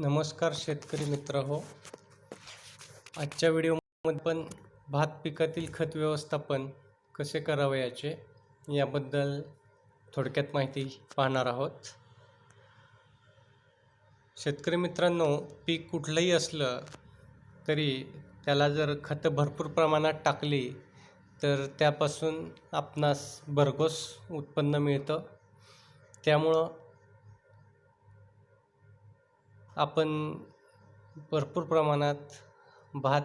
नमस्कार शेतकरी मित्र हो आजच्या व्हिडिओमध्ये पण भात पिकातील खत व्यवस्थापन कसे करावे याचे याबद्दल थोडक्यात माहिती पाहणार आहोत. शेतकरी मित्रांनो पीक कुठलंही असलं तरी त्याला जर खतं भरपूर प्रमाणात टाकली तर त्यापासून आपणास भरघोस उत्पन्न मिळतं. त्यामुळं आपण भरपूर प्रमाणात भात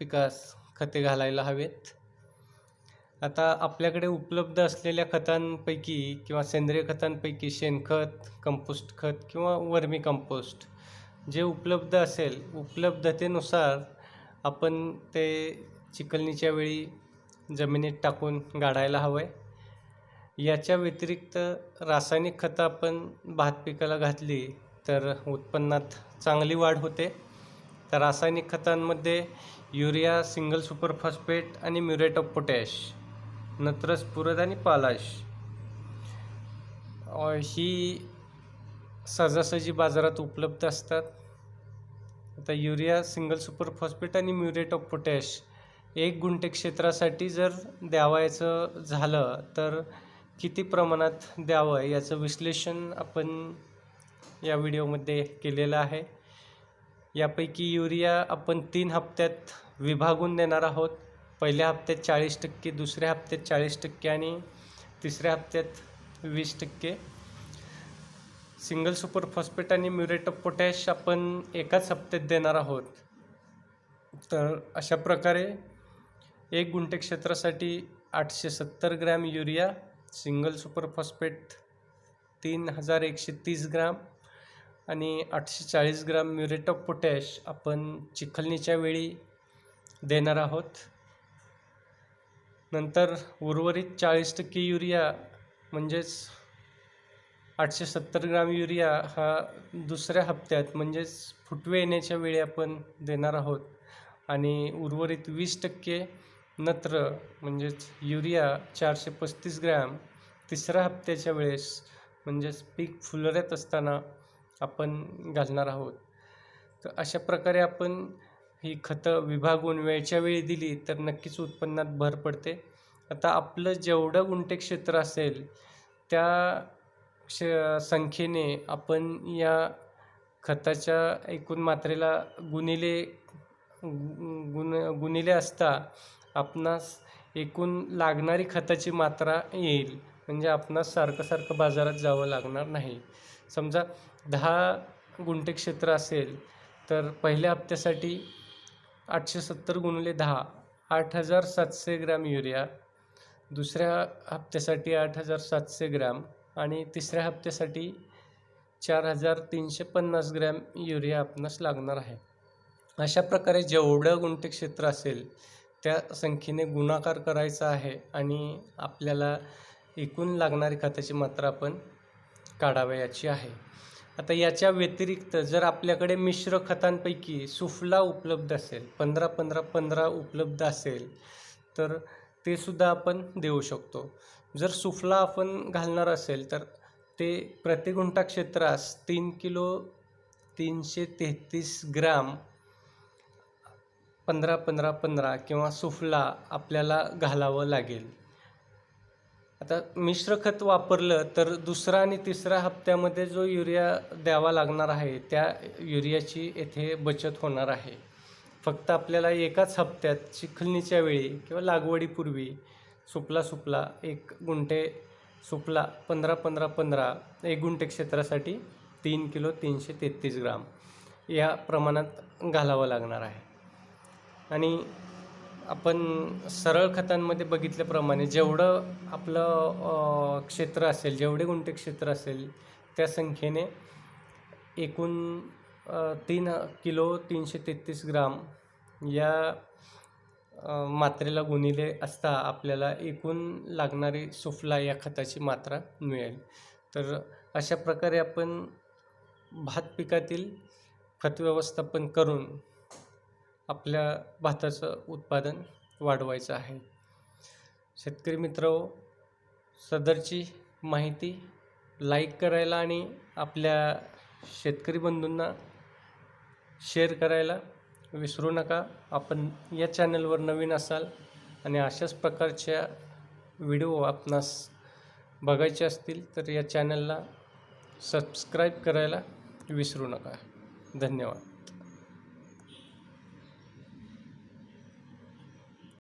पिकास खते घालायला हवेत. आता आपल्याकडे उपलब्ध असलेल्या खतांपैकी किंवा सेंद्रिय खतांपैकी शेणखत कंपोस्ट खत किंवा वर्मी कंपोस्ट जे उपलब्ध असेल उपलब्धतेनुसार आपण ते चिखलणीच्या वेळी जमिनीत टाकून गाडायला हवं आहे याच्या व्यतिरिक्त रासायनिक खतं आपण भात पिकाला घातली तर उत्पन्नात चांगली वाढ होते. तर रासायनिक खतांमध्ये युरिया सिंगल सुपर फॉस्फेट आणि म्युरेट ऑफ पोटॅश नत्र स्फुरद आणि पालाश. ही सहजासहजी बाजारात उपलब्ध असतात. आता युरिया सिंगल सुपर फॉस्फेट आणि म्युरेट ऑफ पोटॅश एक गुंठे क्षेत्रासाठी जर द्यावायचं झालं तर किती प्रमाणात द्यावं याचं विश्लेषण आपण या व्हिडिओमध्ये केलेलं आहे. यापैकी युरिया आपण तीन हप्त्यात विभागून देणार आहोत. पहिल्या हप्त्यात चाळीस टक्के दुसऱ्या हप्त्यात चाळीस टक्के आणि तिसऱ्या हप्त्यात वीस टक्के. सिंगल सुपर फॉस्फेट आणि म्युरेट ऑफ पोटॅश आपण एकाच हप्त्यात देणार आहोत. तर अशा प्रकारे एक गुंठे क्षेत्रासाठी आठशे सत्तर gram urea single super phosphate तीन हजार एकशे तीस ग्राम आणि आठशे चाळीस ग्राम म्युरेट ऑफ पोटॅश आपण चिखलणीच्या वेळी देणार आहोत. नंतर उर्वरित चाळीस टक्के युरिया म्हणजेच आठशे सत्तर ग्राम युरिया हा दुसऱ्या हप्त्यात म्हणजेच फुटवे येण्याच्या वेळी आपण देणार आहोत. आणि उर्वरित वीस टक्के नत्र म्हणजेच युरिया चारशे पस्तीस ग्रॅम तिसऱ्या हप्त्याच्या वेळेस म्हणजेच पीक फुलऱ्यात असताना आपण घालणार आहोत. तर अशा प्रकारे आपण ही खतं विभागून वेळच्या वेळी दिली तर नक्कीच उत्पन्नात भर पडते. आता आपलं जेवढं गुंठे क्षेत्र असेल त्या क्ष संख्येने आपण या खताच्या एकूण मात्रेला गुणिले गु- गुण गुणिले असता आपणास एकूण लागणारी खताची मात्रा येईल. म्हणजे आपणास सारखं सारखं बाजारात जावं लागणार नाही. समजा दहा गुंठे क्षेत्र असेल तर पहिल्या हप्त्यासाठी आठशे सत्तर गुणिले दहा आठ हजार सातशे ग्रॅम युरिया दुसऱ्या हप्त्यासाठी आठ हजार सातशे ग्रॅम आणि तिसऱ्या हप्त्यासाठी चार हजार तीनशे पन्नास ग्रॅम युरिया आपणास लागणार आहे. अशा प्रकारे जेवढं गुंठे क्षेत्र असेल त्या संख्येने गुणाकार करायचा आहे आणि आपल्याला एकूण लागणारी खताची मात्रा आपण काढावयाची आहे. आता याच्या व्यतिरिक्त जर आपल्याकडे मिश्र खतांपैकी सुफला उपलब्ध असेल पंधरा पंधरा पंधरा उपलब्ध असेल तर ते सुद्धा आपण देऊ शकतो. जर सुफला आपण घालणार असेल तर ते प्रतिगुंठा क्षेत्रास तीन किलो तीनशे तेहतीस ग्राम पंधरा पंधरा पंधरा किंवा सुफला आपल्याला घालावं लागेल. आता मिश्र खत वापरलं तर दुसरा आणि तिसऱ्या हप्त्यामध्ये जो युरिया द्यावा लागणार आहे त्या युरियाची येथे बचत होणार आहे. फक्त आपल्याला एकाच हप्त्यात चिखलणीच्या वेळी किंवा लागवडीपूर्वी सुपला सुपला एक गुंठे सुपला पंधरा पंधरा पंधरा एक गुंठे क्षेत्रासाठी तीन किलो तीनशे तेहतीस ग्राम या प्रमाणात घालावं लागणार आहे. आणि आपण सरळ खतांमध्ये बघितल्याप्रमाणे जेवढं आपलं क्षेत्र असेल जेवढे गुंठे क्षेत्र असेल त्या संख्येने एकूण तीन किलो तीनशे तेहतीस ग्राम या मात्रेला गुणिले असता आपल्याला एकूण लागणारी सुफला या खताची मात्रा मिळेल. तर अशा प्रकारे आपण भात पिकातील खत व्यवस्थापन करून आपल्या भाताचं उत्पादन वाढवायचं आहे. शेतकरी मित्र सदरची माहिती लाईक करायला आणि आपल्या शेतकरी बंधूंना शेअर करायला विसरू नका. आपण या चॅनलवर नवीन असाल आणि अशाच प्रकारच्या व्हिडिओ आपणास बघायचे असतील तर या चॅनलला सबस्क्राईब करायला विसरू नका. धन्यवाद.